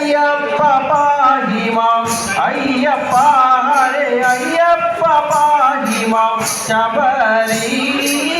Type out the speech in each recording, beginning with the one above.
Ayyappa പാഹിമാം Ayyappa Hare Ayyappa പാഹിമാം Sabareesha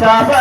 Saba